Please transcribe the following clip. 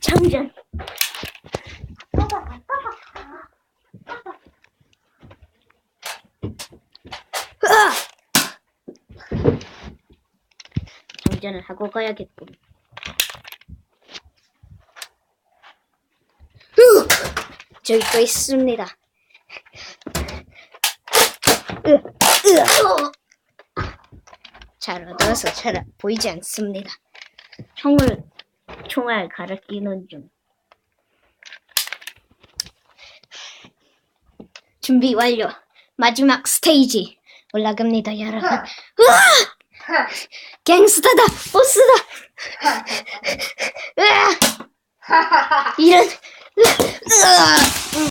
장전. 장전을 하고 가야겠군. 저기 또 있습니다. 잘 얻어서 잘 보이지 않습니다. 총을, 총알 갈아 끼는 중. 준비 완료. 마지막 스테이지 올라갑니다, 여러분. 으아! 갱스터다! 보스다! 으아! 이런, 으아!